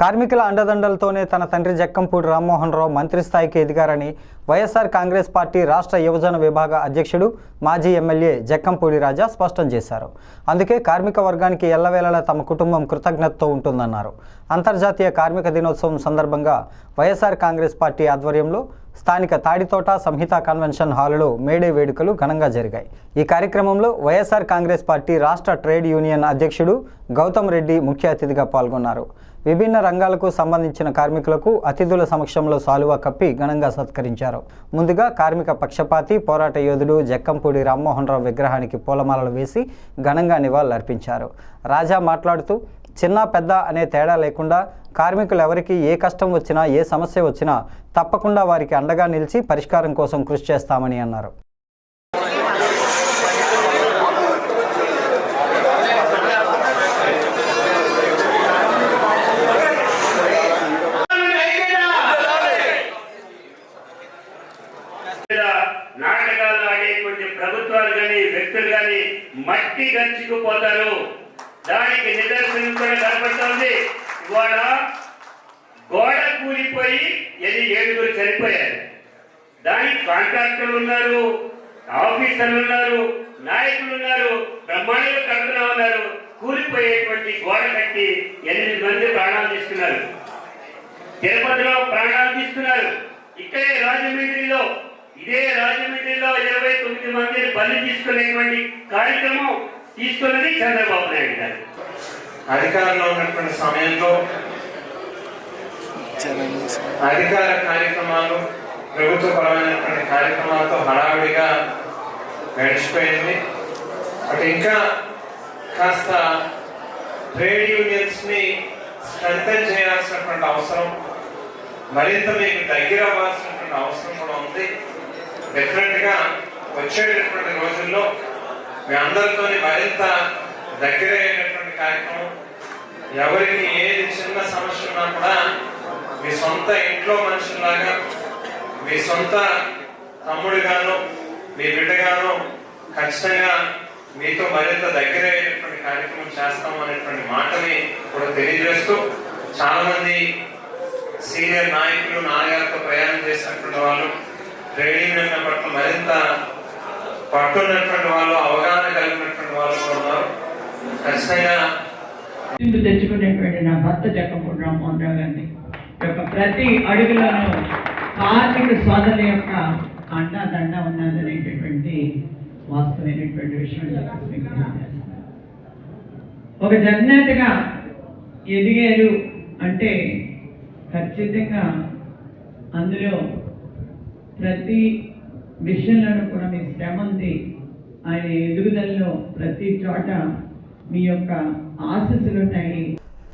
కార్మికుల అండదండలతోనే తన తండ్రి జక్కంపూడి రామ్మోహన్ రావు మంత్రి స్థాయికి ఎదిగారని వైఎస్ఆర్ కాంగ్రెస్ పార్టీ రాష్ట్ర యువజన విభాగ అధ్యక్షుడు మాజీ ఎమ్మెల్యే జక్కంపూడి రాజా స్పష్టం చేశారు. అందుకే కార్మిక వర్గానికి ఎల్లవేళలా తమ కుటుంబం కృతజ్ఞతతో ఉంటుందన్నారు. అంతర్జాతీయ కార్మిక దినోత్సవం సందర్భంగా వైఎస్ఆర్ కాంగ్రెస్ పార్టీ ఆధ్వర్యంలో స్థానిక తాడితోట సంహిత కన్వెన్షన్ హాలులో మేడే వేడుకలు ఘనంగా జరిగాయి. ఈ కార్యక్రమంలో వైఎస్ఆర్ కాంగ్రెస్ పార్టీ రాష్ట్ర ట్రేడ్ యూనియన్ అధ్యక్షుడు గౌతమ్ రెడ్డి ముఖ్య అతిథిగా పాల్గొన్నారు. విభిన్న రంగాలకు సంబంధించిన కార్మికులకు అతిథుల సమక్షంలో సాలువా కప్పి ఘనంగా సత్కరించారు. ముందుగా కార్మిక పక్షపాతి పోరాట యోధుడు జక్కంపూడి రామ్మోహన్ రావు విగ్రహానికి పూలమాలలు వేసి ఘనంగా నివాళులర్పించారు. రాజా మాట్లాడుతూ చిన్న పెద్ద అనే తేడా లేకుండా కార్మికులు ఎవరికి ఏ కష్టం వచ్చినా ఏ సమస్య వచ్చినా తప్పకుండా వారికి అండగా నిలిచి పరిష్కారం కోసం కృషి చేస్తామని అన్నారు. నాటకాలు ఆడేటువంటి ప్రభుత్వాలు కానీ వ్యక్తులు కానీ మట్టి గంచుకుపోతారు దానికి నిదర్శనం కూడా కనపడుతోంది. ఇవాళ గోడ కూలిపోయి ఎన్ని ఏడుగురు చనిపోయారు. దానికి కాంట్రాక్టర్లు ఉన్నారు ఆఫీసర్లు ఉన్నారు నాయకులు ఉన్నారు బ్రహ్మాండంగా కడుతున్నా ఉన్నారు. కూలిపోయేటువంటి గోడ కట్టి ఎనిమిది మంది ప్రాణాలు తీసుకున్నారు. తిరుపతిలో ప్రాణాలు తీసుకున్నారు. ఇక్కడే రాజమండ్రిలో ఇదే రాజమండ్రిలో ఇరవై తొమ్మిది మందిని బలి తీసుకునేటువంటి కార్యక్రమం తీసుకున్నది చంద్రబాబు నాయుడు గారు. అధికారంలో ఉన్నటువంటి సమయంలో అధికార కార్యక్రమాలు ప్రభుత్వ పరమైనటువంటి కార్యక్రమాలతో హడావిడిగా గడిచిపోయింది. అటు ఇంకా కాస్త ట్రేడ్ యూనియన్స్ని స్ట్రెంథన్ చేయాల్సినటువంటి అవసరం మరింత మీకు దగ్గర అవ్వాల్సినటువంటి అవసరం కూడా ఉంది. డెఫినెట్గా వచ్చేటటువంటి రోజుల్లో మీ అందరితోని మరింత దగ్గర అయ్యేటటువంటి కార్యక్రమం. ఎవరికి ఏది చిన్న సమస్య ఉన్నా కూడా మీ సొంత ఇంట్లో మనుషుల్లాగా మీ సొంత తమ్ముడిగాను మీ బిడ్డగాను ఖచ్చితంగా మీతో మరింత దగ్గర అయ్యేటటువంటి కార్యక్రమం చేస్తాం అనేటువంటి మాటని కూడా తెలియజేస్తూ చాలా మంది సీనియర్ నాయకులు నాయకులతో ప్రయాణం చేసినటువంటి వాళ్ళు ట్రేడ్ పట్ల మరింత పట్టున్నటువంటి వాళ్ళు అవగాహన కలిగినటువంటి వాళ్ళు కూడా ఉన్నారు ఖచ్చితంగా. తెచ్చుకునేటువంటి నా భర్త జక్కపూడి రామ్మోహన్ రావు గారిని. యొక్క ప్రతి అడుగులోనూ కార్మిక సోదరుల యొక్క అండ దండ ఉన్నదనేటటువంటి వాస్తవమైనటువంటి విషయం ఒక జన్నట్టుగా ఎదిగారు అంటే ఖచ్చితంగా అందులో ప్రతి విషయంలోనూ కూడా మీ శ్రమ ఉంది. ఆయన ఎదుగుదలలో ప్రతి చోట మీ యొక్క ఆశస్సులు ఉంటాయి